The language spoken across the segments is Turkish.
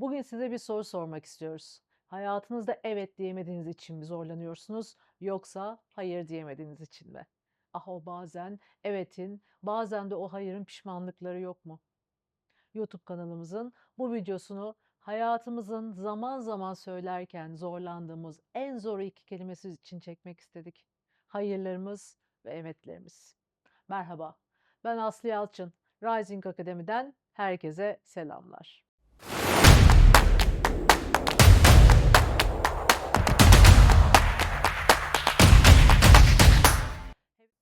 Bugün size bir soru sormak istiyoruz. Hayatınızda evet diyemediğiniz için mi zorlanıyorsunuz yoksa hayır diyemediğiniz için mi? Ah o bazen evetin, bazen de o hayırın pişmanlıkları yok mu? YouTube kanalımızın bu videosunu hayatımızın zaman zaman söylerken zorlandığımız en zor iki kelimesi için çekmek istedik. Hayırlarımız ve evetlerimiz. Merhaba, ben Aslı Yalçın. Rising Akademi'den herkese selamlar.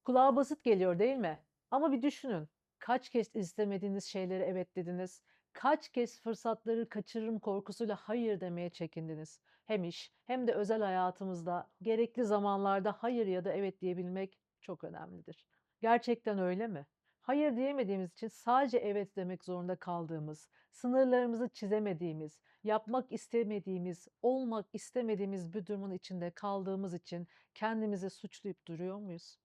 Kulağa basit geliyor değil mi? Ama bir düşünün. Kaç kez istemediğiniz şeylere evet dediniz? Kaç kez fırsatları kaçırırım korkusuyla hayır demeye çekindiniz? Hem iş hem de özel hayatımızda gerekli zamanlarda hayır ya da evet diyebilmek çok önemlidir. Gerçekten öyle mi? Hayır diyemediğimiz için sadece evet demek zorunda kaldığımız, sınırlarımızı çizemediğimiz, yapmak istemediğimiz, olmak istemediğimiz bir durumun içinde kaldığımız için kendimizi suçlayıp duruyor muyuz?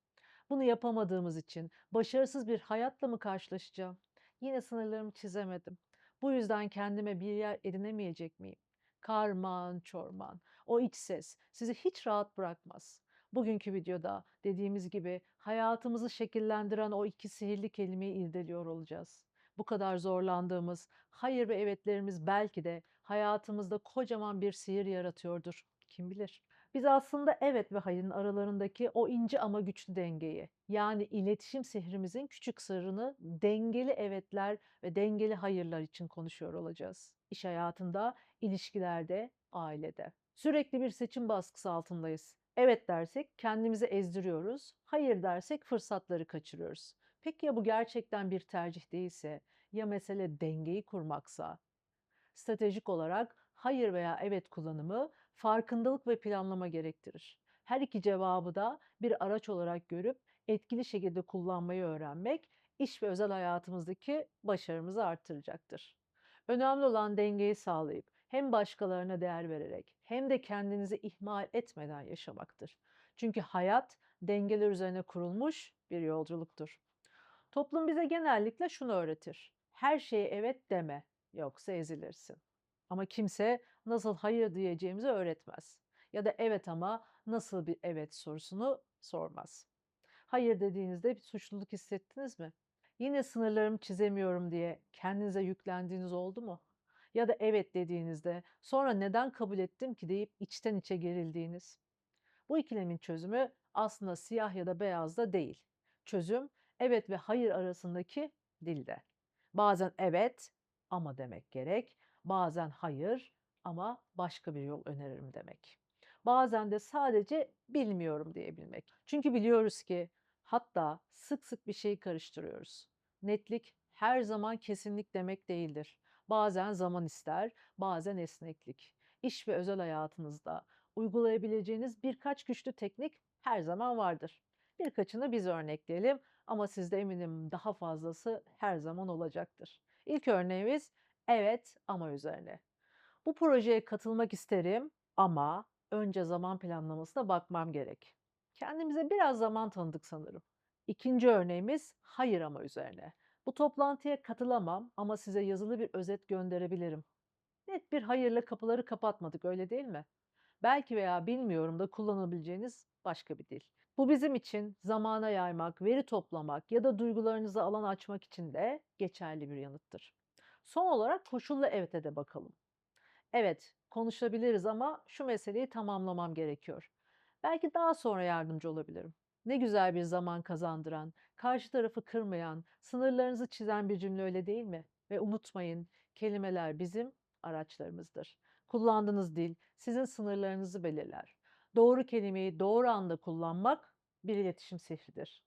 Bunu yapamadığımız için başarısız bir hayatla mı karşılaşacağım? Yine sınırlarımı çizemedim. Bu yüzden kendime bir yer edinemeyecek miyim? Karman çorman. O iç ses sizi hiç rahat bırakmaz. Bugünkü videoda dediğimiz gibi hayatımızı şekillendiren o iki sihirli kelimeyi irdeliyor olacağız. Bu kadar zorlandığımız hayır ve evetlerimiz belki de hayatımızda kocaman bir sihir yaratıyordur. Kim bilir? Biz aslında evet ve hayırın aralarındaki o ince ama güçlü dengeyi, yani iletişim sihrimizin küçük sırrını dengeli evetler ve dengeli hayırlar için konuşuyor olacağız. İş hayatında, ilişkilerde, ailede. Sürekli bir seçim baskısı altındayız. Evet dersek kendimizi ezdiriyoruz, hayır dersek fırsatları kaçırıyoruz. Peki ya bu gerçekten bir tercih değilse, ya mesele dengeyi kurmaksa? Stratejik olarak hayır veya evet kullanımı farkındalık ve planlama gerektirir. Her iki cevabı da bir araç olarak görüp etkili şekilde kullanmayı öğrenmek iş ve özel hayatımızdaki başarımızı artıracaktır. Önemli olan dengeyi sağlayıp hem başkalarına değer vererek hem de kendinizi ihmal etmeden yaşamaktır. Çünkü hayat dengeler üzerine kurulmuş bir yolculuktur. Toplum bize genellikle şunu öğretir. Her şeye evet deme, yoksa ezilirsin. Ama kimse nasıl hayır diyeceğimizi öğretmez. Ya da evet ama nasıl bir evet sorusunu sormaz. Hayır dediğinizde bir suçluluk hissettiniz mi? Yine sınırlarımı çizemiyorum diye kendinize yüklendiğiniz oldu mu? Ya da evet dediğinizde sonra neden kabul ettim ki deyip içten içe gerildiğiniz. Bu ikilemin çözümü aslında siyah ya da beyazda değil. Çözüm evet ve hayır arasındaki dilde. Bazen evet ama demek gerek, bazen hayır ama başka bir yol öneririm demek. Bazen de sadece bilmiyorum diyebilmek. Çünkü biliyoruz ki hatta sık sık bir şeyi karıştırıyoruz. Netlik her zaman kesinlik demek değildir. Bazen zaman ister, bazen esneklik. İş ve özel hayatınızda uygulayabileceğiniz birkaç güçlü teknik her zaman vardır. Birkaçını biz örnekleyelim ama sizde eminim daha fazlası her zaman olacaktır. İlk örneğimiz evet ama üzerine. Bu projeye katılmak isterim ama önce zaman planlamasına bakmam gerek. Kendimize biraz zaman tanıdık sanırım. İkinci örneğimiz hayır ama üzerine. Bu toplantıya katılamam ama size yazılı bir özet gönderebilirim. Net bir hayırla kapıları kapatmadık öyle değil mi? Belki veya bilmiyorum da kullanabileceğiniz başka bir dil. Bu bizim için zamana yaymak, veri toplamak ya da duygularınızı alan açmak için de geçerli bir yanıttır. Son olarak koşullu evet'e de bakalım. Evet, konuşabiliriz ama şu meseleyi tamamlamam gerekiyor. Belki daha sonra yardımcı olabilirim. Ne güzel bir zaman kazandıran, karşı tarafı kırmayan, sınırlarınızı çizen bir cümle öyle değil mi? Ve unutmayın, kelimeler bizim araçlarımızdır. Kullandığınız dil sizin sınırlarınızı belirler. Doğru kelimeyi doğru anda kullanmak bir iletişim sihridir.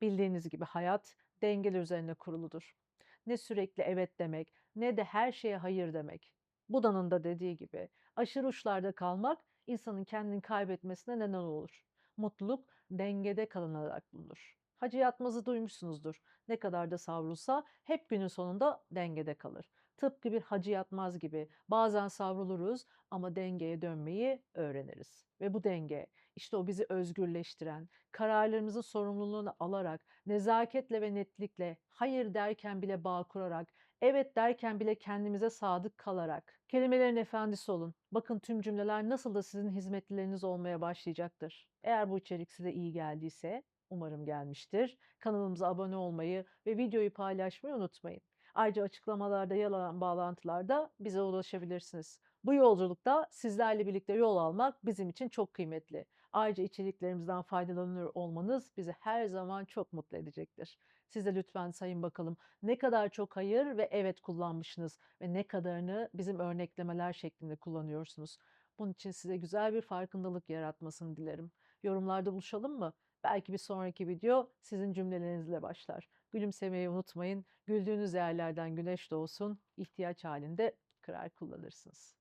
Bildiğiniz gibi hayat dengeler üzerine kuruludur. Ne sürekli evet demek ne de her şeye hayır demek. Buda'nın da dediği gibi aşırı uçlarda kalmak insanın kendini kaybetmesine neden olur. Mutluluk dengede kalınarak bulunur. Hacı yatmazı duymuşsunuzdur. Ne kadar da savrulsa hep günün sonunda dengede kalır. Tıpkı bir hacı yatmaz gibi bazen savruluruz ama dengeye dönmeyi öğreniriz. Ve bu denge işte o bizi özgürleştiren, kararlarımızın sorumluluğunu alarak, nezaketle ve netlikle, hayır derken bile bağ kurarak Evet derken bile kendimize sadık kalarak, kelimelerin efendisi olun. Bakın tüm cümleler nasıl da sizin hizmetlileriniz olmaya başlayacaktır. Eğer bu içerik size iyi geldiyse, umarım gelmiştir. Kanalımıza abone olmayı ve videoyu paylaşmayı unutmayın. Ayrıca açıklamalarda yer alan bağlantılarda bize ulaşabilirsiniz. Bu yolculukta sizlerle birlikte yol almak bizim için çok kıymetli. Ayrıca içeriklerimizden faydalanıyor olmanız bizi her zaman çok mutlu edecektir. Siz de lütfen sayın bakalım ne kadar çok hayır ve evet kullanmışsınız ve ne kadarını bizim örneklemeler şeklinde kullanıyorsunuz. Bunun için size güzel bir farkındalık yaratmasını dilerim. Yorumlarda buluşalım mı? Belki bir sonraki video sizin cümlelerinizle başlar. Gülümsemeyi unutmayın. Güldüğünüz yerlerden güneş doğsun. İhtiyaç halinde kırar kullanırsınız.